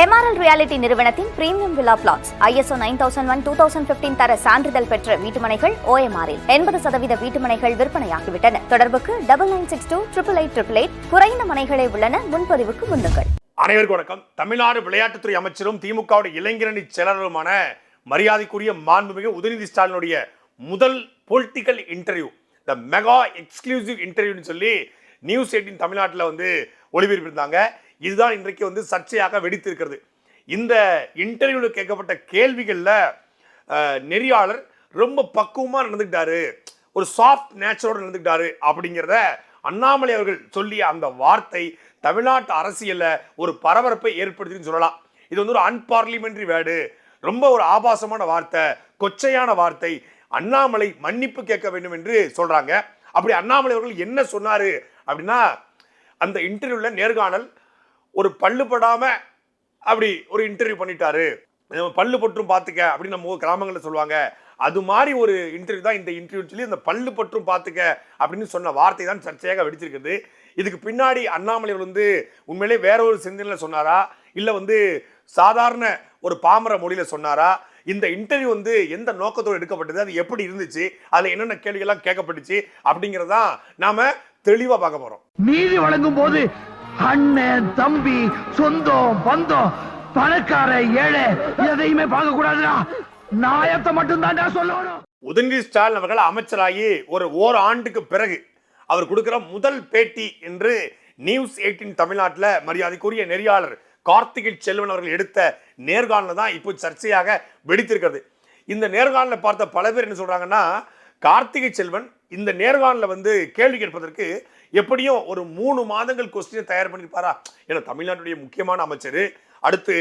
MRL reality நிறுவனத்தின் premium விழா flats ISO nine thousand one two thousand fifteen தர சான்றிதழ் பெற்ற வீட்டுமனைகள் ஓஎம்ஆரில் எண்பது சதவீத வீட்டுமனைகள் விற்பனையாகிவிட்டன. தொடர்புக்கு double nine six two triple eight triple eight குறைந்த மனைகளே உள்ளன. முன்பதிவுக்கு முன்னுங்கள். அனைவருக்கும் வணக்கம். தமிழ்நாடு விளையாட்டுத்துறை அமைச்சரும் திமுகவுடைய இளைஞரணி செயலருமான மரியாதைக்குரிய மாண்புமிகு உதயநிதி ஸ்டாலினுடைய முதல் political interview the mega exclusive இன்டர்வியூன்னு சொல்லி நியூஸ் எயிட்டின் தமிழ்நாட்டில் வந்து ஒளிபரப்பியிருந்தாங்க. இதுதான் இன்றைக்கு வந்து சர்ச்சையாக வெடித்திருக்கிறது. இந்த இன்டர்வியூவில் கேட்கப்பட்ட கேள்விகளில் நெறியாளர் ரொம்ப பக்குவமாக நடந்துக்கிட்டாரு. ஒரு சாஃப்ட் நேச்சரோட நடந்துக்கிட்டாரு அப்படிங்கிறத அண்ணாமலை அவர்கள் சொல்லிய அந்த வார்த்தை தமிழ்நாட்டு அரசியலில் ஒரு பரபரப்பை ஏற்படுத்தின்னு சொல்லலாம். இது வந்து ஒரு அன்பார்லிமெண்ட்ரி வேர்டு ரொம்ப ஒரு ஆபாசமான வார்த்தை கொச்சையான வார்த்தை. அண்ணாமலை மன்னிப்பு கேட்க வேண்டும் என்று சொல்கிறாங்க அப்படி அண்ணாமலை அவர்கள் என்ன சொன்னார் அப்படின்னா அந்த இன்டர்வியூவில் நேர்காணல் ஒரு பல்லு படாமல் அப்படி ஒரு இன்டர்வியூ பண்ணிட்டாரு. நம்ம பல்லு பற்றும் பார்த்துக்க அப்படின்னு நம்ம ஊர் கிராமங்களில் சொல்லுவாங்க. அது மாதிரி ஒரு இன்டர்வியூ தான் இந்த இன்டர்வியூ சொல்லி அந்த பல்லு பற்றும் பார்த்துக்க அப்படின்னு சொன்ன வார்த்தை தான் சர்ச்சையாக வெடிச்சிருக்குது. இதுக்கு பின்னாடி அண்ணாமலை வந்து உண்மையிலே வேற ஒரு சிந்தனையில் சொன்னாரா? இல்லை வந்து சாதாரண ஒரு பாமர மொழியில் சொன்னாரா? இந்த இன்டர்வியூ வந்து எந்த நோக்கத்தோடு எடுக்கப்பட்டது? அது எப்படி இருந்துச்சு? அதில் என்னென்ன கேள்விகள்லாம் கேட்கப்பட்டுச்சு? அப்படிங்கிறதான் நாம தெளிவாக பார்க்க போகிறோம் நீதி வழங்கும் போது அண்ணன் தம்பி சொந்தம் பந்தம் பணக்கார ஏழை எதையுமே பார்க்க கூடாதுடா நாயத்தை மட்டும்தான் சொல்லணும். உதயநிதி ஸ்டாலின் அவர்கள் அமைச்சராகி ஒரு ஓர் ஆண்டுக்கு பிறகு அவர் கொடுக்கிற முதல் பேட்டி என்று நியூஸ் எயிட்டின் தமிழ்நாட்டில் மரியாதைக்குரிய நெறியாளர் கார்த்திகை செல்வன் அவர்கள் எடுத்த நேர்காணல தான் இப்போ சர்ச்சையாக வெடித்திருக்கிறது. இந்த நேர்காணலை பார்த்த பல பேர் என்ன சொல்கிறாங்கன்னா கார்த்திகை செல்வன் இந்த நேர்காணலில் வந்து கேள்வி கேட்பதற்கு எப்படியும் ஒரு மூணு மாதங்கள் கொஸ்டினை தயார் பண்ணியிருப்பாரா? ஏன்னா தமிழ்நாட்டுடைய முக்கியமான அமைச்சர் அடுத்து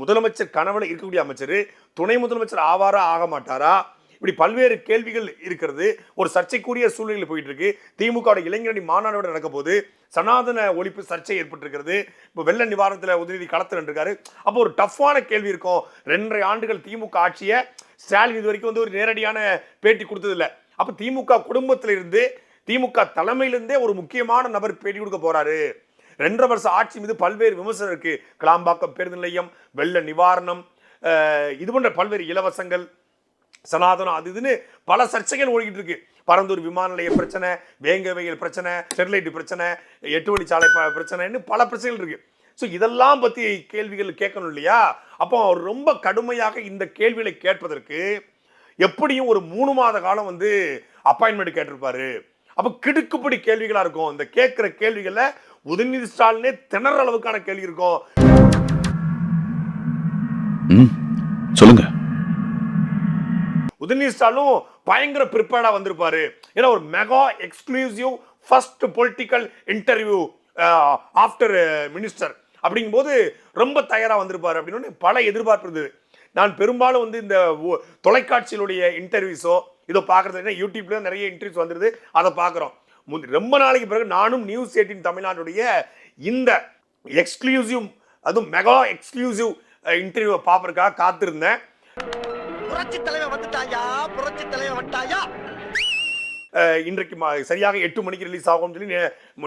முதலமைச்சர் கணவன் இருக்கக்கூடிய அமைச்சர் துணை முதலமைச்சர் ஆவாரா ஆக மாட்டாரா? இப்படி பல்வேறு கேள்விகள் இருக்கிறது. ஒரு சர்ச்சைக்குரிய சூழ்நிலையில் போயிட்டு இருக்கு திமுக இளைஞரணி மாநாடோட நடக்க போது சனாதன ஒழிப்பு சர்ச்சை ஏற்பட்டிருக்கிறது. இப்போ வெள்ள நிவாரணத்தில் உதவி களத்தில் இருக்காரு அப்போ ஒரு டஃப்பான கேள்வி இருக்கும். ரெண்டரை ஆண்டுகள் திமுக ஆட்சியை ஸ்டாலின் இது வரைக்கும் வந்து ஒரு நேரடியான பேட்டி கொடுத்ததில்ல. அப்போ திமுக குடும்பத்திலிருந்து திமுக தலைமையிலிருந்தே ஒரு முக்கியமான நபர் பேட்டி கொடுக்க போறாரு. ரெண்டரை வருஷம் ஆட்சி மீது பல்வேறு விமர்சனம் இருக்கு கிளாம்பாக்கம் பேருந்து நிலையம் வெள்ள நிவாரணம் இது போன்ற பல்வேறு இலவசங்கள் சனாதனம் அது இதுன்னு பல சர்ச்சைகள் ஓடிக்கிட்டு இருக்கு. பரந்தூர் விமான நிலைய பிரச்சனை வேங்க வகையில் பிரச்சனை ஸ்டெர்லைட் பிரச்சனை எட்டு வழிச்சாலை பிரச்சனைன்னு பல பிரச்சனைகள் இருக்கு. ஸோ இதெல்லாம் பற்றி கேள்விகள் கேட்கணும் இல்லையா? அப்போ அவர் ரொம்ப கடுமையாக இந்த கேள்விகளை கேட்பதற்கு எப்படியும் ஒரு மூணு மாத காலம் வந்து அப்பாயின்மெண்ட் கேட்டிருப்பாரு. அப்போ கிடுக்குப்படி கேள்விகளாக இருக்கும். இந்த கேட்குற கேள்விகளில் உதயநிதி ஸ்டாலினே திணற அளவுக்கான கேள்வி இருக்கும். சொல்லுங்க. உதயநிதி ஸ்டாலினும் பயங்கர ப்ரிப்பேர்டா வந்திருப்பாரு. ஏன்னா ஒரு mega exclusive first political interview after minister அப்படிங்கும்போது ரொம்ப தயாரா வந்திருப்பாரு. அப்படின்னு பல எதிர்பார்ப்பு இருந்தது. நான் பெரும்பாலும் வந்து இந்த தொலைக்காட்சியிலுடைய இன்டர்வியூஸோ இதோ பார்க்குறது யூடியூப்ல நிறைய இன்டர்வியூஸ் வந்துருது. அதை பார்க்குறோம். ரொம்ப நாளைக்கு பிறகு நானும் நியூஸ் எயிட்டின் தமிழ்நாட்டுடைய இந்த எக்ஸ்க்ளூசிவ் அதுவும் மெகா எக்ஸ்க்ளூசிவ் இன்டர்வியூவை பார்ப்பதற்காக காத்திருந்தேன். புரட்சி தலைவர் வந்துட்டாயா? புரட்சி தலைவர் வந்துட்டாயா? இன்றைக்கு சரியாக எட்டு மணிக்கு ரிலீஸ் ஆகும்னு சொல்லி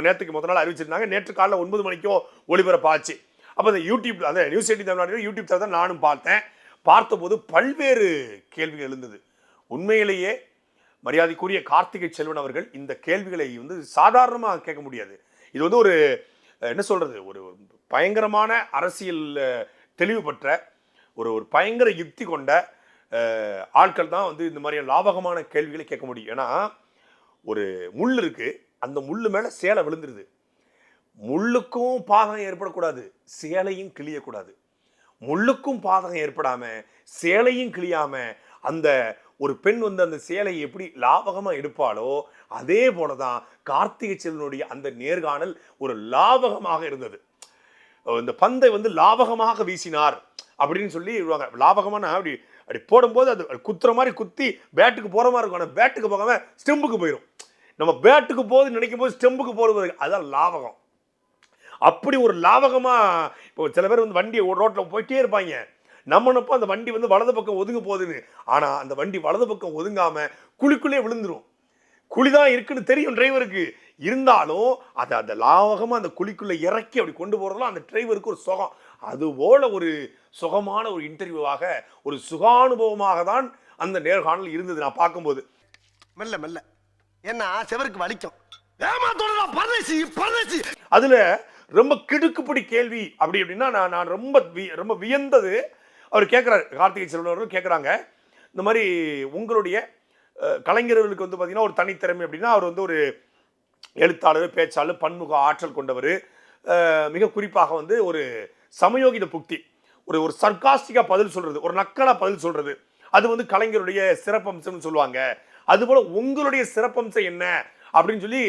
நேற்றுக்கு முதல் நாள் அறிவிச்சிருந்தாங்க. நேற்று காலைல ஒன்பது மணிக்கும் ஒளிபரப்பாச்சு. அப்போ அந்த யூடியூப் அந்த நியூஸ் எயிட்டி தமிழ்நாடு யூடியூப் தான் நானும் பார்த்தேன். பார்த்தபோது பல்வேறு கேள்விகள் எழுந்தது. உண்மையிலேயே மரியாதைக்குரிய கார்த்திகை செல்வன் அவர்கள் இந்த கேள்விகளை வந்து சாதாரணமாக கேட்க முடியாது. இது வந்து ஒரு என்ன சொல்கிறது ஒரு பயங்கரமான அரசியல் தெளிவு பெற்ற ஒரு ஒரு பயங்கர யுக்தி கொண்ட ஆட்கள் தான் வந்து இந்த மாதிரியான லாபகமான கேள்விகளை கேட்க முடியும். ஏன்னா ஒரு முள் இருக்குது அந்த முள்ளு மேலே சேலை விழுந்துருது. முள்ளுக்கும் பாகம் ஏற்படக்கூடாது சேலையும் கிழியக்கூடாது முள்ளுக்கும் பாதகம் ஏற்படாமல் சேலையும் கிழியாமல் அந்த ஒரு பெண் வந்து அந்த சேலையை எப்படி லாபகமாக எடுப்பாளோ அதே போல தான் கார்த்திகை செல்வனுடைய அந்த நேர்காணல் ஒரு லாபகமாக இருந்தது. இந்த பந்தை வந்து லாபகமாக வீசினார் அப்படின்னு சொல்லி விடுவாங்க லாபகமான அப்படி அப்படி போடும்போது அது குத்துற மாதிரி குத்தி பேட்டுக்கு போகிற மாதிரி இருக்கும். ஆனால் பேட்டுக்கு போகாம ஸ்டெம்புக்கு போயிடும் நம்ம பேட்டுக்கு போகுது நினைக்கும் போது ஸ்டெம்புக்கு போகிறது அதான் லாபகம் அப்படி ஒரு லாபகமா இப்போ சில பேர் வந்து வண்டியை ரோட்டில் போயிட்டே இருப்பாங்க. நம்ம நினைப்போம் அந்த வண்டி வந்து வலது பக்கம் ஒதுங்க போகுதுன்னு. ஆனா அந்த வண்டி வலது பக்கம் ஒதுங்காம குழிக்குள்ளே விழுந்துரும். குழிதான் இருக்குன்னு தெரியும் டிரைவருக்கு. இருந்தாலும் அதை அந்த லாவகமா அந்த குழிக்குள்ள இறக்கி அப்படி கொண்டு போறதுலாம் அந்த டிரைவருக்கு ஒரு சுகம். அதுபோல ஒரு சுகமான ஒரு இன்டர்வியூவாக ஒரு சுகானுபவமாக தான் அந்த நேர்காணல் இருந்தது நான் பார்க்கும்போது. மெல்ல மெல்ல. ஏன்னா செவருக்கு வலிக்கும். ஏமாத்தோட பரதேசி பரதேசி. அதுல ரொம்ப கிடுக்குப்பிடி கேள்வி. அப்படி அப்படின்னா நான் நான் ரொம்ப ரொம்ப வியந்தது. அவர் கேட்குறாரு கார்த்திகை செல்வன் அவர்கள் கேட்குறாங்க இந்த மாதிரி உங்களுடைய கலைஞர்களுக்கு வந்து பார்த்திங்கன்னா ஒரு தனித்திறமை அப்படின்னா அவர் வந்து ஒரு எழுத்தாளர் பேச்சாளர் பன்முக ஆற்றல் கொண்டவர். மிக குறிப்பாக வந்து ஒரு சமயோகித புக்தி. ஒரு ஒரு சர்க்காஸ்டிக்காக பதில் சொல்கிறது ஒரு நக்கலாக பதில் சொல்கிறது அது வந்து கலைஞருடைய சிறப்பம்சம்னு சொல்லுவாங்க. அதுபோல் உங்களுடைய சிறப்பம்சம் என்ன? அப்படின்னு சொல்லி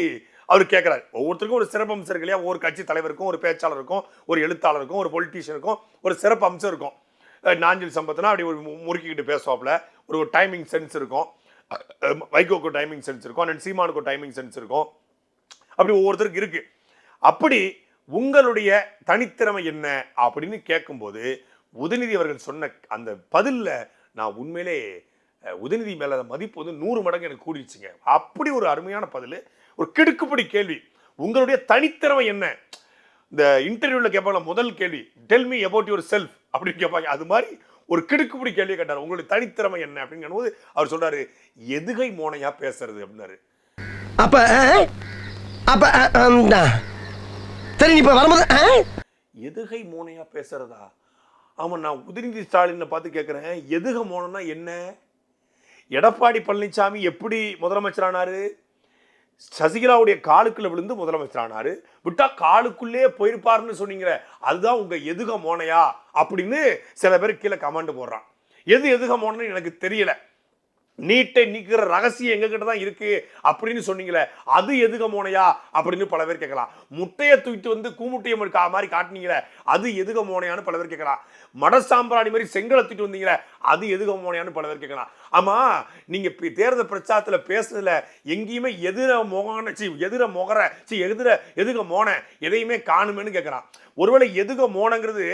அவர் கேட்குறாரு ஒவ்வொருத்தருக்கும் ஒரு சிறப்பம்சம் இருக்கு இல்லையா? ஒவ்வொரு கட்சி தலைவருக்கும் ஒரு பேச்சாளருக்கும் ஒரு எழுத்தாளருக்கும் ஒரு பொலிட்டீஷியனுக்கும் ஒரு சிறப்பு அம்சம் இருக்கும். நாஞ்சில் சம்பத்னா அப்படி ஒரு முறுக்கிக்கிட்டு பேசுவாப்புல. ஒரு ஒரு டைமிங் சென்ஸ் இருக்கும். வைகோக்கு டைமிங் சென்ஸ் இருக்கும். அண்ட் சீமானுக்கு டைமிங் சென்ஸ் இருக்கும். அப்படி ஒவ்வொருத்தருக்கு இருக்கு. அப்படி உங்களுடைய தனித்திறமை என்ன அப்படின்னு கேட்கும்போது உதயநிதி அவர்கள் சொன்ன அந்த பதிலில் நான் உண்மையிலே உதயநிதி மேலே மதிப்பு வந்து நூறு மடங்கு எனக்கு கூடிடுச்சுங்க அப்படி ஒரு அருமையான பதில் ஒரு கிடுக்குப்படி கேள்வி. உங்களுடைய தனித்திறமை என்ன? இந்த இன்டர்வியூல கேட்பாங்க முதல் கேள்வி tell me about yourself அப்படின்னு கேட்பாங்க அது மாதிரி ஒரு கிடுக்குப்படி கேள்வி கேட்டார். உங்களுடைய தனித்திறமை என்ன? அப்படின்னு போது அவர் சொல்றாரு எதுகை மோனையா பேசுறது அப்படின்னாரு. அப்ப அப்ப. சரி இப்ப வரும்போது? எதுகை மோனையா பேசுறதா? ஆமா நான் உதயநிதி ஸ்டாலினை பார்த்து கேட்குறேன் எதுக மோனம்னா என்ன? எடப்பாடி பழனிசாமி எப்படி முதலமைச்சரானாரு? சசிகலாவுடைய காலுக்குள்ள விழுந்து முதலமைச்சரானாரு. விட்டா காலுக்குள்ளே போயிருப்பாருன்னு சொன்னீங்க அதுதான் உங்க எதுக மோனையா? அப்படின்னு சில பேர் கீழே கமெண்ட் போடுறான். எது எதுக மோனன்னு எனக்கு தெரியல. நீட்டை நீக்கிற ரகசியம் எங்ககிட்ட தான் இருக்கு அப்படின்னு சொன்னீங்களே அது எதுக மோனையா அப்படின்னு பல பேர் கேட்கலாம். முட்டையை தூக்கிட்டு வந்து கூமுட்டையை மாதிரி கா- மாதிரி காட்டுனீங்களே அது எதுக மோனையான்னு பல பேர் கேட்கலாம். மடசாம்பிராணி மாதிரி செங்கலை தூக்கிட்டு வந்தீங்களே அது எதுக மோனையான்னு பல பேர் கேட்கலாம். ஆமா நீங்க தேர்தல் பிரச்சாரத்தில் பேசுனதுல எங்கேயுமே எதிர மொகன சி எதிர மொகர சி எதிர எதுக மோன எதையுமே காணுமேன்னு கேட்கறான் ஒருவேளை எதுக மோனங்கிறது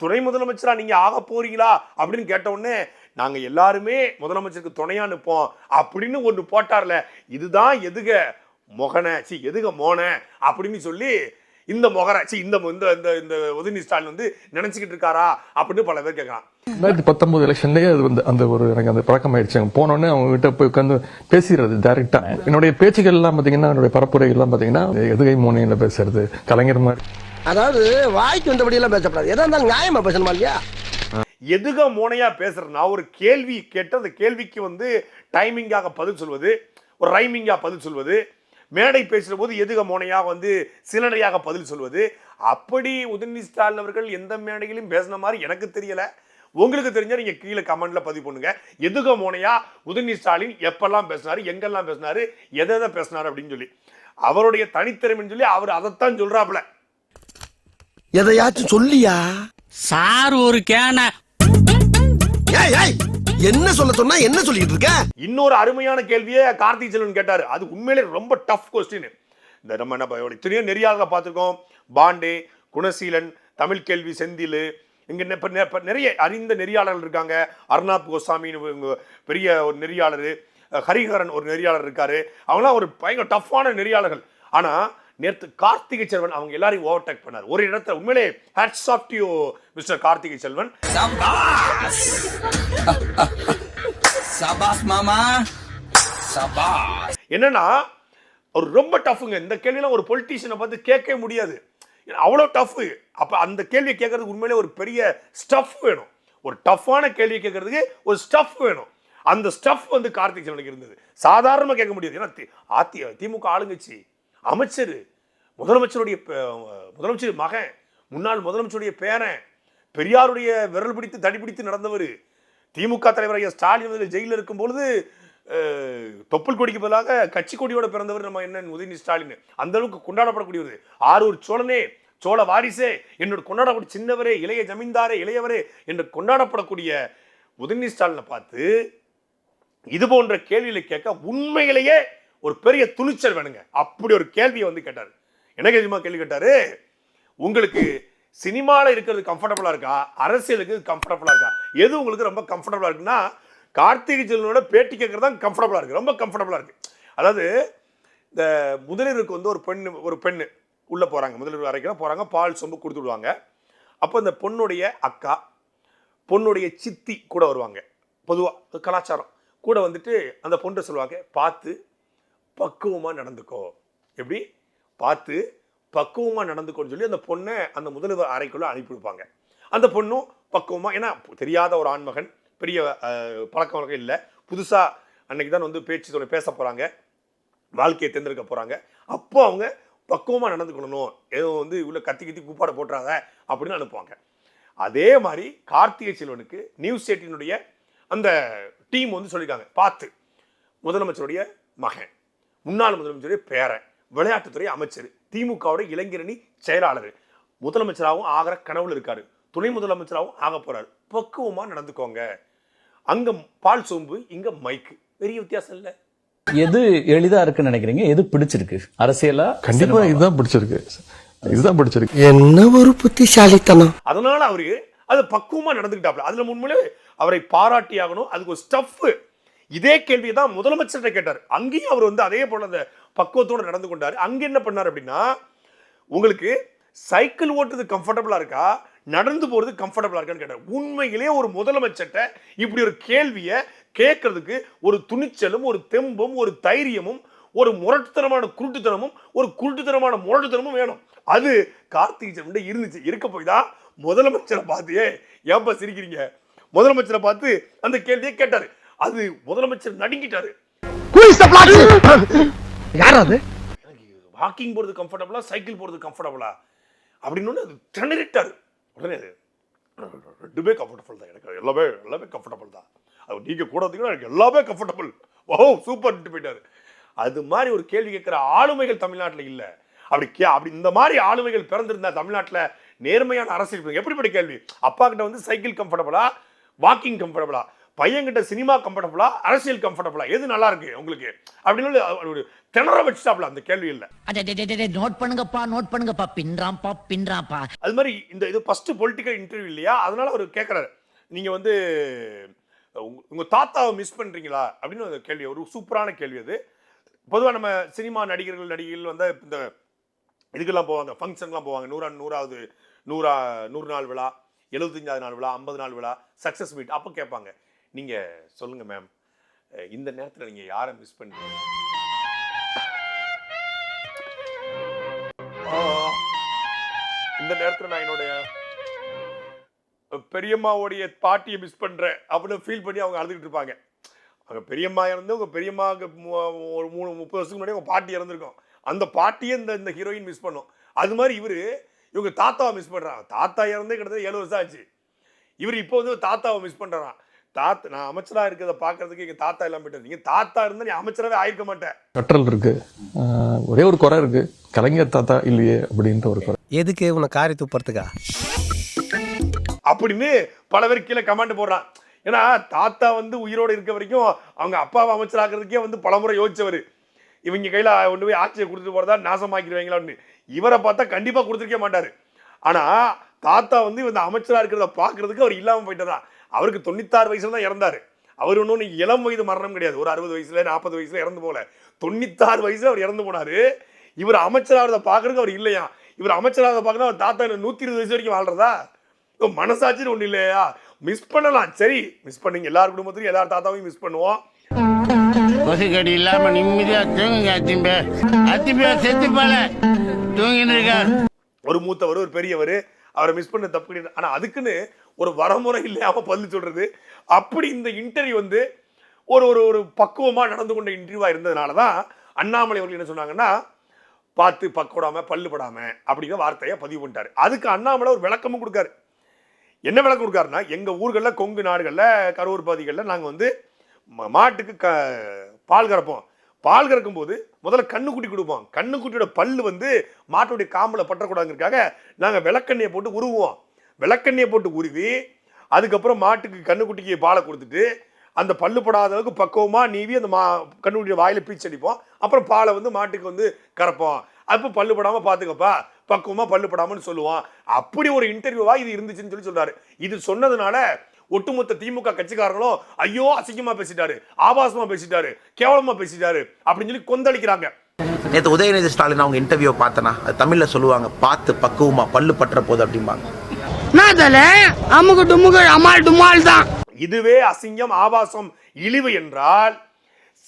துணை முதலமைச்சரா நீங்க ஆக போறீங்களா அப்படின்னு கேட்ட உடனே நாங்க எல்லாருமே முதலமைச்சருக்கு துணையா நிற்போம் அப்படின்னு ஒன்று போட்டார்ல. இதுதான் எதுக மொகன? சி எதுக மோன? அப்படின்னு சொல்லி இந்த மொகர சி இந்த இந்த இந்த இந்த உதயநிதி ஸ்டாலின் வந்து நினைச்சுக்கிட்டு இருக்காரா அப்படின்னு பல பேர் கேட்கறான் ரெண்டாயிரத்தி பத்தொன்பது எலெக்ஷன்லயே அது வந்து அந்த ஒரு எனக்கு அந்த பழக்கம் ஆயிடுச்சு அங்க போனோடனே அவங்க கிட்ட போய் உட்காந்து பேசிடுறது டைரக்டா என்னுடைய பேச்சுகள் எல்லாம் பாத்தீங்கன்னா என்னுடைய பரப்புரைகள் எல்லாம் பாத்தீங்கன்னா எதுகை மோனையில பேசுறது கலைஞர் மாதிரி. அதாவது வாய்க்கு வந்தபடி எல்லாம் பேசக்கூடாது எதா இருந்தாலும் நியாயமா பேசணுமா இல்லையா? எதுக மோனையா பேசுறது? நான் ஒரு கேள்வி கேட்டு அந்த கேள்விக்கு வந்து டைமிங்காக பதில் சொல்வது ஒரு ரைமிங்காக பதில் சொல்வது மேடை பேசுகிற போது எதுக மோனையாக வந்து சிலனையாக பதில் சொல்வது அப்படி உதயநிதி ஸ்டாலின் அவர்கள் எந்த மேடையிலும் பேசின மாதிரி எனக்கு தெரியல. உங்களுக்கு தெரிஞ்சா நீங்க கீழே கமெண்ட்ல பதிவு பண்ணுங்க. எதுக மோனையா உதயநிதி ஸ்டாலின் எப்பெல்லாம் பேசினாரு எங்கெல்லாம் பேசினாரு எதை எதை பேசினாரு அப்படின்னு சொல்லி. அவருடைய தனித்திறமைன்னு சொல்லி அவர் அதைத்தான் சொல்றாப்புல. எதையாச்சும் சொல்லியா? சார் ஒரு கேன என்ன சொல்ல சொன்னா என்ன சொல்லிட்டு இருக்க? இன்னொரு அருமையான கேள்வியை கார்த்திக் செல்வன் கேட்டாரு. அது உண்மையிலே ரொம்ப டஃப் கொஸ்டின் இந்த நம்ம என்ன எத்தனையோ நெறியாக பார்த்துருக்கோம். பாண்டே குணசீலன் தமிழ் கேள்வி செந்தில் இங்கே நெ- நிறைய அறிந்த நெறியாளர்கள் இருக்காங்க. அர்ணாப் கோசாமின்னு பெரிய ஒரு நெறியாளர் ஹரிஹரன் ஒரு நெறியாளர் இருக்காரு. அவங்களாம் ஒரு பயங்கர டஃப்பான நெறியாளர்கள். ஆனால் நேற்று கார்த்திகை செல்வன் அவங்க எல்லாரையும் ஓவர்டேக் பண்ணார். ஒரு இடத்துல உண்மையிலே hats off to mister Karthigai Selvan. சபாஸ் மாமா! சபாஸ் என்னன்னா அவர் ரொம்ப டஃப்புங்க. இந்த கேள்வியெல்லாம் ஒரு பொலிட்டீஷியனை பார்த்து கேட்கவே முடியாது. அவ்வளோ டஃப்பு அப்போ அந்த கேள்வியை கேட்கறதுக்கு உண்மையிலே ஒரு பெரிய ஸ்டஃப் வேணும். ஒரு டஃப்பான கேள்வியை கேட்கறதுக்கு ஒரு ஸ்டஃப் வேணும். அந்த ஸ்டஃப் வந்து கார்த்திக் சிவனுக்கு இருந்தது. சாதாரணமாக கேட்க முடியாது. ஏன்னா அதி திமுக ஆளுங்கட்சி. அமைச்சர் முதலமைச்சருடைய முதலமைச்சர் மகன் முன்னாள் முதலமைச்சருடைய பேரன் பெரியாருடைய விரல் பிடித்து தடி பிடித்து நடந்தவர் திமுக தலைவர் ஐயா ஸ்டாலின் வந்து ஜெயிலில் இருக்கும் பொழுது தொப்புள் கொடிக்கு பதிலாக கட்சி கொடியோட பிறந்தவர் நம்ம என்ன உதயநிதி ஸ்டாலின். அந்த அளவுக்கு கொண்டாடப்படக்கூடியவர். ஆரூர் சோழனே சோழ வாரிசே என்னோட கொண்டாடக்கூடிய சின்னவரே இளைய ஜமீன்தாரே இளையவரே என்று கொண்டாடப்படக்கூடிய உதயநிதி ஸ்டாலினை பார்த்து இது போன்ற கேள்விகளை கேட்க உண்மையிலேயே ஒரு பெரிய துணிச்சல் வேணுங்க. அப்படி ஒரு கேள்வியை வந்து கேட்டார். என்ன கேஜிமா கேள்வி கேட்டாரு உங்களுக்கு சினிமாவில் இருக்கிறது கம்ஃபர்டபுளாக இருக்கா? அரசியலுக்கு கம்ஃபர்டபுளாக இருக்கா? எது உங்களுக்கு ரொம்ப கம்ஃபர்டபுளாக இருக்குன்னா கார்த்திகை செல்வனோட பேட்டி கேட்குறது தான் கம்ஃபர்டபுளாக இருக்குது ரொம்ப கம்ஃபர்டபுளாக இருக்குது அதாவது இந்த முதலீருக்கு வந்து ஒரு பெண் ஒரு பெண்ணு உள்ளே போகிறாங்க முதலிரவு வரைக்கும் போகிறாங்க பால் சொம்பு கொடுத்து விடுவாங்க. அப்போ இந்த பொண்ணுடைய அக்கா பொண்ணுடைய சித்தி கூட வருவாங்க. பொதுவாக கலாச்சாரம். கூட வந்துட்டு அந்த பொண்ணு சொல்லுவாங்க பார்த்து பக்குவமாக நடந்துக்கோ. எப்படி? பார்த்து பக்குவமாக நடந்துக்கோன்னு சொல்லி அந்த பொண்ணை அந்த முதல்வர் அறைக்குள்ளே அனுப்பி வைப்பாங்க அந்த பொண்ணும் பக்குவமாக ஏன்னா தெரியாத ஒரு ஆண்மகன் பெரிய அஹ், பழக்க வழக்கம் இல்லை. புதுசாக அன்னைக்கு தான் வந்து பேச்சு சொல்லி பேச போகிறாங்க வாழ்க்கையை தேர்ந்தெடுக்க போகிறாங்க அப்போ அவங்க பக்குவமாக நடந்துக்கணும். ஏதோ வந்து இவ்வளோ கத்தி கத்தி கூப்பாட போட்டுறாத அப்படின்னு அனுப்புவாங்க. அதே மாதிரி கார்த்திகை செல்வனுக்கு நியூஸ் எயிட்டினுடைய அந்த டீம் வந்து சொல்லியிருக்காங்க பார்த்து முதலமைச்சருடைய மகன். முன்னாள் முதலமைச்சருடைய பேரன் விளையாட்டுத்துறை அமைச்சர் திமுகவோட இளைஞரணி செயலாளர். முதலமைச்சராகவும் ஆகிற கனவுல இருக்காரு. துணை முதலமைச்சராகவும் ஆக போறாரு. பக்குவமா நடந்துக்கோங்க. அங்க பால் சொம்பு இங்க மைக்கு பெரிய வித்தியாசம் இல்லை. எது எளிதா இருக்குன்னு நினைக்கிறீங்க? எது பிடிச்சிருக்கு? அரசியலா கண்டிப்பா? இதுதான் பிடிச்சிருக்கு. இதுதான் பிடிச்சிருக்கு. என்ன ஒரு புத்திசாலித்தனம். அதனால அவரு அது பக்குவமா நடந்துக்கிட்டாப்ல. அதுல முன்மொழி அவரை பாராட்டி ஆகணும் அதுக்கு ஒரு ஸ்டஃப் இதே கேள்வியை தான் முதலமைச்சர்கிட்ட கேட்டார். அங்கேயும் அவர் வந்து அதே போல அந்த பக்குவத்தோடு நடந்து கொண்டார். அங்கே என்ன பண்ணார் அப்படின்னா உங்களுக்கு சைக்கிள் ஓட்டுறது கம்ஃபர்டபுளாக இருக்கா? நடந்து போகிறது கம்ஃபர்டபுளாக இருக்கான்னு கேட்டார். உண்மையிலேயே ஒரு முதலமைச்சர்கிட்ட இப்படி ஒரு கேள்வியை கேட்கறதுக்கு ஒரு துணிச்சலும் ஒரு தெம்பும் ஒரு தைரியமும் ஒரு முரட்டுத்தனமான குருட்டுத்தனமும் ஒரு குருட்டுத்தனமான முரட்டுத்தனமும் வேணும். அது கார்த்திகை செல்வன் இருந்துச்சு. இருக்க போய் தான் முதலமைச்சரை பார்த்து ஏப்பா சிரிக்கிறீங்க? முதலமைச்சரை பார்த்து அந்த கேள்வியை கேட்டார். அது முதலமைச்சர் நடுங்கிட்டாரு. யார் அது? எனக்கு வாக்கிங் போறது கம்ஃபர்டபுளா சைக்கிள் போறது கம்ஃபர்டபுளா அப்படின்னு அது திணறிட்டாரு. உடனே அது, ரெண்டுமே கம்ஃபர்டபுள் தான். எனக்கு எல்லாமே எல்லாமே கம்ஃபர்டபுள் தான். அது நீங்க கூட வந்தீங்கன்னா எனக்கு எல்லாமே கம்ஃபர்டபுள் ஓ சூப்பர் போயிட்டாரு. அது மாதிரி ஒரு கேள்வி கேட்கிற ஆளுமைகள் தமிழ்நாட்டில் இல்லை. அப்படி கே அப்படி இந்த மாதிரி ஆளுமைகள் பிறந்திருந்தா தமிழ்நாட்டில் நேர்மையான அரசியல். எப்படிப்பட்ட கேள்வி? அப்பா கிட்ட வந்து சைக்கிள் கம்ஃபர்டபுளா வாக்கிங் கம்ஃபர்டபுளா பையன்கிட்ட சினிமா கம்ஃபர்டபுளா அரசியல் கம்ஃபர்டபுளா எது நல்லா இருக்கு உங்களுக்கு? அப்படின்னு ஒரு திணற வச்சுட்டாப்ல அந்த கேள்வி இல்லை. நோட் பண்ணுங்கப்பா நோட் பண்ணுங்கப்பா. பின்றாம்பா பின்றாம்பா அது மாதிரி இந்த இது ஃபர்ஸ்ட் பொலிட்டிக்கல் இன்டர்வியூ இல்லையா? அதனால அவர் கேட்குறாரு நீங்க வந்து உங்க- உங்க தாத்தாவை மிஸ் பண்றீங்களா? அப்படின்னு ஒரு கேள்வி ஒரு சூப்பரான கேள்வி அது. பொதுவாக நம்ம சினிமா நடிகர்கள் நடிகைகள் வந்து இந்த இதுக்கெல்லாம் போவாங்க ஃபங்க்ஷன்லாம் போவாங்க. நூறா நூறாவது நூறா நூறு நாள் விழா எழுபத்தஞ்சாவது நாள் விழா ஐம்பது நாள் விழா சக்ஸஸ் மீட் அப்போ கேட்பாங்க. நீங்கள் சொல்லுங்கள் மேம் இந்த நேரத்தில் நீங்கள் யாரை மிஸ் பண்ணுறீங்க இந்த நேரத்தில் நான் என்னுடைய பெரியம்மாவுடைய பாட்டியை மிஸ் பண்ணுறேன் அப்படின்னு ஃபீல் பண்ணி அவங்க அழுதுகிட்டு இருப்பாங்க. அவங்க பெரியம்மா இறந்து உங்கள் பெரியம்மாவுக்கு ஒரு மூணு முப்பது வருஷத்துக்கு முன்னாடி உங்கள் பாட்டி இறந்துருக்கும். அந்த பாட்டியை இந்த இந்த ஹீரோயின் மிஸ் பண்ணும். அது மாதிரி இவரு இவங்க தாத்தாவை மிஸ் பண்ணுறான் தாத்தா இறந்தே கிட்டத்தட்ட ஏழு வருஷம் ஆச்சு. இவர் இப்போ வந்து தாத்தாவை மிஸ் பண்ணுறான் தாத்தா நான் அமைச்சரா இருக்கிறத பார்க்கறதுக்கு எங்க தாத்தா எல்லாம் போயிட்டாரு. நீங்க தாத்தா இருந்தா நீ அமைச்சராவே ஆயிருக்க மாட்டேன் கற்றல் இருக்கு. ஒரே ஒரு குறை இருக்கு. கலைஞர் தாத்தா இல்லையே அப்படின்ற ஒரு குறை. எதுக்கு உன்னை காரி துப்புறதுக்கா? அப்படின்னு பல பேர் கீழே கமெண்ட் போடுறான். ஏன்னா தாத்தா வந்து உயிரோடு இருக்க வரைக்கும் அவங்க அப்பாவை அமைச்சராக்கிறதுக்கே வந்து பலமுறை யோசிச்சவர். இவங்க கையில் கொண்டு போய் ஆட்சியை கொடுத்துட்டு போகிறதா நாசமாக்கிடுவாங்களான்னு. இவரை பார்த்தா கண்டிப்பாக கொடுத்துருக்க மாட்டார். ஆனால் தாத்தா வந்து இந்த அமைச்சராக இருக்கிறத பார்க்கறதுக்கு அவர் இல்லாமல் போயிட்டதா அவருக்கு தொண்ணூத்தாறு வயசுல தான் இறந்தார். அவர் ஒன்றும் இளம் வயது மரணம் கிடையாது. ஒரு அறுபது வயசுல நாற்பது வயசுல இறந்து போல தொண்ணூத்தாறு வயசுல அவர் இறந்து போனாரு. இவர் அமைச்சராகிறத பார்க்கறதுக்கு அவர் இல்லையா? இவர் அமைச்சராக பார்க்கணும் அவர் தாத்தா நூற்றி இருபது வயசு வரைக்கும் வாழ்றதா? மனசாட்சின்னு ஒண்ணு இல்லையா? மிஸ் பண்ணலாம். சரி மிஸ் பண்ணீங்க. எல்லார் குடும்பத்திலும் எல்லார் தாத்தாவையும் மிஸ் பண்ணுவோம். கொசுக்கடி இல்லாம நிம்மதியா தூங்குங்க அத்திம்பே. அத்திம்பே செத்து போல. தூங்கின்னு இருக்கார். ஒரு மூத்தவர் ஒரு பெரியவர் அவரை மிஸ் பண்ண தப்பு கிடையாது. ஆனா அதுக்குன்னு ஒரு வரமுறை இல்லாமல் பதில் சொல்கிறது அப்படி இந்த இன்டர்வியூ வந்து ஒரு ஒரு ஒரு பக்குவமாக நடந்து கொண்ட இன்டர்வியூவாக இருந்ததுனால தான் அண்ணாமலை அவர்கள் என்ன சொன்னாங்கன்னா பார்த்து பக்கோடாம பல்லு அப்படிங்கிற வார்த்தையை பதிவு பண்ணிட்டாரு. அதுக்கு அண்ணாமலை ஒரு விளக்கமும் கொடுக்காரு. என்ன விளக்கம் கொடுக்காருன்னா எங்கள் ஊர்களில் கொங்கு நாடுகளில் கரூர் பகுதிகளில் நாங்கள் வந்து மாட்டுக்கு க பால் கறப்போம். பால் கறக்கும் போது முதல்ல கண்ணுக்குட்டி கொடுப்போம். கண்ணுக்குட்டியோட பல்லு வந்து மாட்டுடைய காம்பில் பற்றக்கூடாதுங்கிறதுக்காக நாங்கள் விளக்கண்ணியை போட்டு உருவோம் விளக்கண்ணியை போட்டு உருவி அதுக்கப்புறம் மாட்டுக்கு கண்ணுக்குட்டிக்கு பாலை கொடுத்துட்டு அந்த பல்லு படாத அளவுக்கு பக்குவமாக நீவி அந்த மா கண்ணுக்குட்டியை வாயில் பீச்சு அடிப்போம். அப்புறம் பாலை வந்து மாட்டுக்கு வந்து கறப்போம். அப்போ பல்லு படாமல் பார்த்துக்கப்பா பக்குவமாக பல்லு படாமன்னு சொல்லுவோம். அப்படி ஒரு இன்டர்வியூவாக இது இருந்துச்சுன்னு சொல்லி சொல்கிறாரு இது சொன்னதுனால ஒட்டுமொத்த திமுக கட்சிக்காரங்களும் ஐயோ அசிங்கமா பேசிட்டாரு ஆபாசமா பேசிட்டாரு கேவலமா பேசிட்டாரு அப்படின்னு சொல்லி கொந்தளிக்கிறாங்க. நேற்று உதயநிதி ஸ்டாலின் அவங்க இன்டர்வியூ பார்த்தனா அது சொல்லுவாங்க பார்த்து பக்குவமா பல்லு பற்ற போது அப்படிம்பாங்க. நான் தல அமுக்கு டுமுக்கு டுமால் தான். இதுவே அசிங்கம் ஆபாசம் இழிவு என்றால்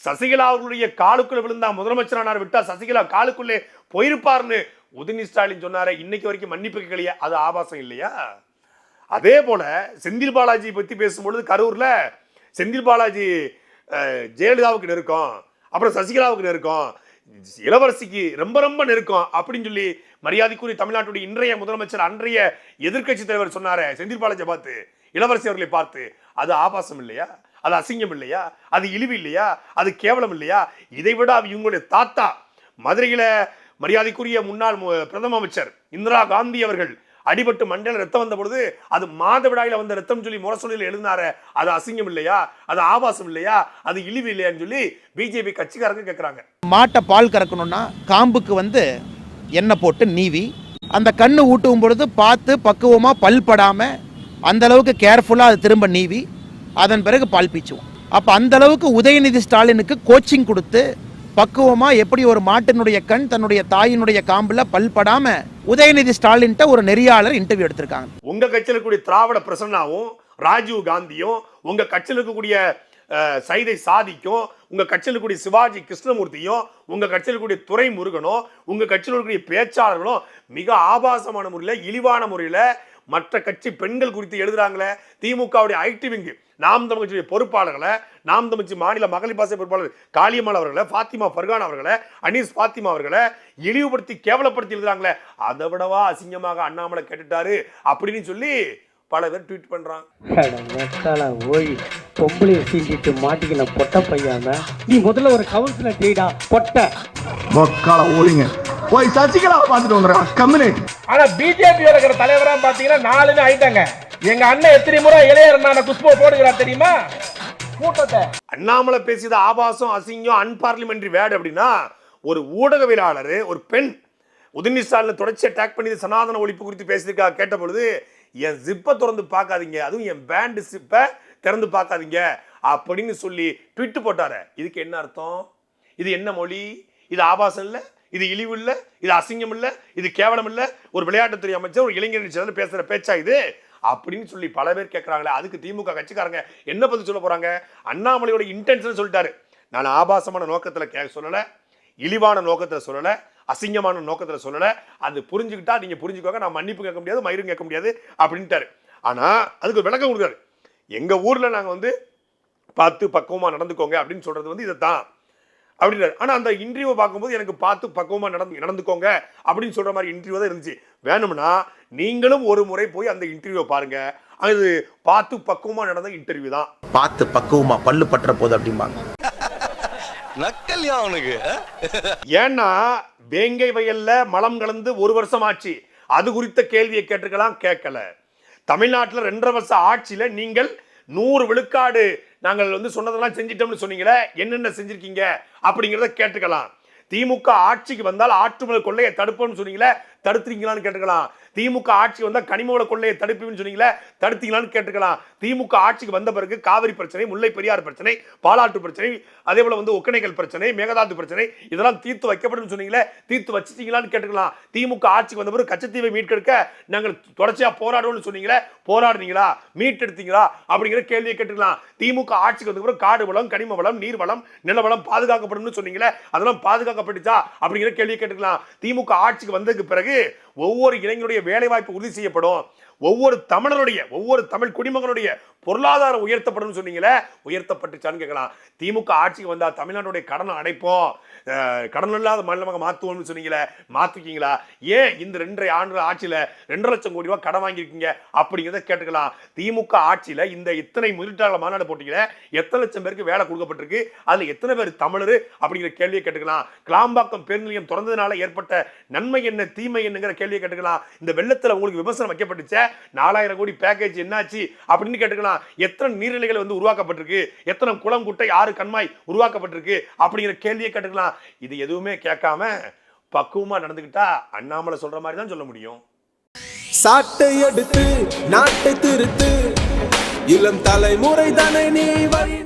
சசிகலா அவர்களுடைய காலுக்குள்ள விழுந்தா முதலமைச்சரானார் விட்டா சசிகலா காலுக்குள்ளே போயிருப்பார்னு உதயநிதி ஸ்டாலின் சொன்னாரே இன்னைக்கு வரைக்கும் மன்னிப்பு கேட்கலையா அது ஆபாசம் இல்லையா? அதே போல செந்தில் பாலாஜி பத்தி பேசும்பொழுது கரூர்ல செந்தில் பாலாஜி ஜெயலலிதாவுக்கு நெருக்கம் அப்புறம் சசிகலாவுக்கு நெருக்கம் இளவரசிக்கு ரொம்ப ரொம்ப நெருக்கம் அப்படின்னு சொல்லி மரியாதைக்குரிய தமிழ்நாட்டுடைய இன்றைய முதலமைச்சர் அன்றைய எதிர்கட்சி தலைவர் சொன்னாரே செந்தில் பாலாஜியை பார்த்து இளவரசி அவர்களை பார்த்து அது ஆபாசம் இல்லையா? அது அசிங்கம் இல்லையா? அது இழிவு இல்லையா? அது கேவலம் இல்லையா? இதை விட இவங்களுடைய தாத்தா மதுரையில் மரியாதைக்குரிய முன்னாள் பிரதம அமைச்சர் இந்திரா காந்தி அவர்கள் அடிபட்டு மண்டல ரத்தம் வந்த பொழுது அது மாதவிடாயில வந்த ரத்தம் சொல்லி முரசொலியில் எழுதினாரு அது அசிங்கம் இல்லையா? அது ஆபாசம் இல்லையா? அது இழிவு இல்லையான்னு சொல்லி பிஜேபி கட்சிக்காரங்க கேட்குறாங்க மாட்டை பால் கறக்கணும்னா காம்புக்கு வந்து எண்ணெய் போட்டு நீவி அந்த கண்ணு ஊட்டும் பொழுது பார்த்து பக்குவமாக பல் படாம அந்த அளவுக்கு கேர்ஃபுல்லா அது திரும்ப நீவி அதன் பிறகு பால் பீச்சுவோம் அப்போ அந்த அளவுக்கு உதயநிதி ஸ்டாலினுக்கு கோச்சிங் கொடுத்து பக்குவமாக எப்படி ஒரு மாட்டினுடைய கண் தன்னுடைய தாயினுடைய காம்பில் பல்படாம உதயநிதி ஸ்டாலின்ட்ட ஒரு நெறியாளர் இன்டர்வியூ எடுத்திருக்காங்க. உங்கள் கட்சியில் இருக்கக்கூடிய திராவிட பிரசன்னாவும் ராஜீவ் காந்தியும் உங்கள் கட்சியில் இருக்கக்கூடிய சைதை சாதிக்கும் உங்கள் கட்சியில் இருக்கக்கூடிய சிவாஜி கிருஷ்ணமூர்த்தியும் உங்கள் கட்சியில் இருக்கக்கூடிய துறை முருகனும் உங்கள் கட்சியில் இருக்கக்கூடிய பேச்சாளர்களும் மிக ஆபாசமான முறையில் இழிவான முறையில் மற்ற கட்சி பெண்கள் குறித்து எழுதுறாங்களே திமுகவுடைய ஐடி விங்கு. நாம் தமிழ் பொறுப்பாளர்களை நாம் தமிழ்ச்சி மாநில மகளிர் பாசை பொறுப்பாளர் காளியம்மாள் அவர்களை ஃபாத்திமா ஃபர்கான் அவர்களை அனீஸ் ஃபாத்திமா அவர்களை இழிவுபடுத்தி கேவலப்படுத்தி எழுதுறாங்களே அதை விடவா அசிங்கமாக அண்ணாமலை கேட்டுட்டாரு அப்படின்னு சொல்லி பல பேர் ட்வீட் பண்றாங்க. ஓய் பொம்பளைய சீண்டிட்டு மாட்டிக்கின பொட்ட பையாம நீ முதல்ல ஒரு கவுன்சிலர் டீடா பொட்ட. மக்கால ஓடிங்க. போய் சசிகலா பார்த்துட்டு வந்துடுறேன் கம்யூனிட்டி ஆனா பிஜேபி இருக்கிற தலைவரா பாத்தீங்கன்னா நாலுன்னு ஆயிட்டாங்க. எங்க அண்ணன் எத்தனை முறை இளையரண்ணான குஷ்போ போடுகிறார் தெரியுமா? கூட்டத்தை. அண்ணாமலை பேசியது ஆபாசம் அசிங்கம் அன்பார்லிமெண்ட்ரி வேர்டு அப்படின்னா ஒரு ஊடகவியலாளர் ஒரு பெண் உதயநிதி ஸ்டாலின் தொடர்ச்சி அட்டாக் பண்ணி சனாதன ஒழிப்பு குறித்து பேசியிருக்கா கேட்ட பொழுது என் ஜிப்பை திறந்து பார்க்காதீங்க. அதுவும் என் பேண்டு ஜிப்பை திறந்து பார்க்காதீங்க. அப்படின்னு சொல்லி ட்விட்டு போட்டார. இதுக்கு என்ன அர்த்தம்? இது என்ன மொழி? இது ஆபாசம் இல்லை? இது இழிவு இல்லை? இது அசிங்கம் இல்லை? இது கேவலம் இல்லை? ஒரு விளையாட்டுத்துறை அமைச்சர் ஒரு இளைஞர் சேர்ந்து பேசுகிற பேச்சா இது? அப்படின்னு சொல்லி பல பேர் கேட்குறாங்களே அதுக்கு திமுக கட்சிக்காரங்க என்ன பதில் சொல்ல போகிறாங்க அண்ணாமலையோட இன்டென்ஷன் சொல்லிட்டாரு. நான் ஆபாசமான நோக்கத்தில் கே சொல்லலை. இழிவான நோக்கத்தில் சொல்லலை. அசிங்கமான நோக்கத்தில் சொல்லலை. அது புரிஞ்சுக்கிட்டா நீங்கள் புரிஞ்சுக்கோங்க. நான் மன்னிப்பு கேட்க முடியாது மயிரும் கேட்க முடியாது அப்படின்ட்டாரு. ஆனால் அதுக்கு ஒரு விளக்கம் கொடுக்குறாரு. எங்கள் ஊரில் நாங்கள் வந்து பார்த்து பக்குவமாக நடந்துக்கோங்க அப்படின்னு சொல்கிறது வந்து இதை தான் அப்படின்னாரு ஆனால் அந்த இன்டர்வியூ பார்க்கும்போது எனக்கு பார்த்து பக்குவமாக நடந்து நடந்துக்கோங்க அப்படின்னு சொல்கிற மாதிரி இன்டர்வியூ தான் இருந்துச்சு. வேணும்னா நீங்களும் ஒரு முறை போய் அந்த இன்டர்வியூவை பாருங்க. அது பார்த்து பக்குவமாக நடந்த இன்டர்வியூ தான். பார்த்து பக்குவமாக பல்லு பற்ற போது அப்படிம்பாங்க. நக்கல்யா அவனுக்கு ஏன்னா வேங்கை வயல்ல மலம் கலந்து ஒரு வருஷம் ஆச்சு. அது குறித்த கேள்வியை கேட்டிருக்கலாம் கேட்கல. தமிழ்நாட்டில் ரெண்டரை வருஷம் ஆட்சியில் நீங்கள் நூறு விழுக்காடு நாங்கள் வந்து சொன்னதெல்லாம் செஞ்சிட்டோம்னு சொன்னீங்களே என்னென்ன செஞ்சிருக்கீங்க அப்படிங்கிறத கேட்டுக்கலாம். திமுக ஆட்சிக்கு வந்தால் ஆற்றுமலை கொள்ளையை தடுப்போம்னு சொன்னீங்களே தடுத்துறீங்களான்னு கேட்டுக்கலாம். திமுக ஆட்சி வந்தால் கனிமவள கொள்ளையை தடுப்பீங்கன்னு சொன்னீங்களே தடுத்தீங்களான்னு கேட்டுக்கலாம். திமுக ஆட்சிக்கு வந்த பிறகு காவிரி பிரச்சனை முல்லை பெரியார் பிரச்சனை பாலாட்டு பிரச்சனை அதே போல வந்து ஒக்கணைகள் பிரச்சனை மேகதாது பிரச்சனை இதெல்லாம் தீர்த்து வைக்கப்படும் சொன்னீங்களே தீர்த்து வச்சிட்டீங்களான்னு கேட்டுக்கலாம். திமுக ஆட்சிக்கு வந்த பிறகு கச்சத்தீவை மீட்டெடுக்க நாங்கள் தொடர்ச்சியா போராடுவோம்னு சொன்னீங்களே போராடுனீங்களா? மீட்டெடுத்தீங்களா? அப்படிங்கிற கேள்வியை கேட்டுக்கலாம். திமுக ஆட்சிக்கு வந்த பிறகு காடு வளம் கனிம வளம் நீர் வளம் நில வளம் பாதுகாக்கப்படும்னு சொன்னீங்களே அதெல்லாம் பாதுகாக்கப்பட்டுச்சா? அப்படிங்கிற கேள்வியை கேட்டுக்கலாம். திமுக ஆட்சிக்கு வந்ததுக்கு பிறகு ஒவ்வொரு இளைஞருடைய வேலைவாய்ப்பு உறுதி செய்யப்படும். ஒவ்வொரு தமிழருடைய ஒவ்வொரு தமிழ் குடிமகனுடைய பொருளாதாரம் உயர்த்தப்படும் சொன்னீங்களே உயர்த்தப்பட்டுச்சான்னு கேட்கலாம். திமுக ஆட்சிக்கு வந்தால் தமிழ்நாட்டுடைய கடனை அடைப்போம். கடன் இல்லாத மாநிலமாக மாற்றுவோம்னு சொன்னீங்களே மாற்றிருக்கீங்களா ஏன் இந்த ரெண்டரை ஆண்டு ஆட்சியில் ரெண்டு லட்சம் கோடி ரூபா கடன் வாங்கியிருக்கீங்க அப்படிங்கிறத கேட்டுக்கலாம். திமுக ஆட்சியில் இந்த இத்தனை முதலீட்டாளர் மாநாடு போட்டியில் எத்தனை லட்சம் பேருக்கு வேலை கொடுக்கப்பட்டிருக்கு அதில் எத்தனை பேர் தமிழர் அப்படிங்கிற கேள்வியை கேட்டுக்கலாம். கிளாம்பாக்கம் பேருந்து நிலையம் திறந்ததுனால ஏற்பட்ட நன்மை என்ன தீமை என்னங்கிற கேள்வியை கேட்டுக்கலாம். இந்த வெள்ளத்தில் உங்களுக்கு விமர்சனம் வைக்கப்பட்டுச்சே நாலாயிரம் கோடி பேக்கேஜ் என்னாச்சு அப்படின்னு கேட்டுக்கலாம். எத்தனை நீர்நிலைகள் வந்து உருவாக்கப்பட்டிருக்கு? எத்தனை குளம் குட்டை ஆறு கண்மாய் உருவாக்கப்பட்டிருக்கு? அப்படிங்கிற கேள்வியை கேட்டுக்கலாம். இது எதுவுமே கேட்காம பக்குவமாக நடந்துக்கிட்டா அண்ணாமலை சொல்ற மாதிரி தான் சொல்ல முடியும். சாட்டை எடுத்து நாட்டை திருத்து. இளம் தலைமுறை தானே நீ வழி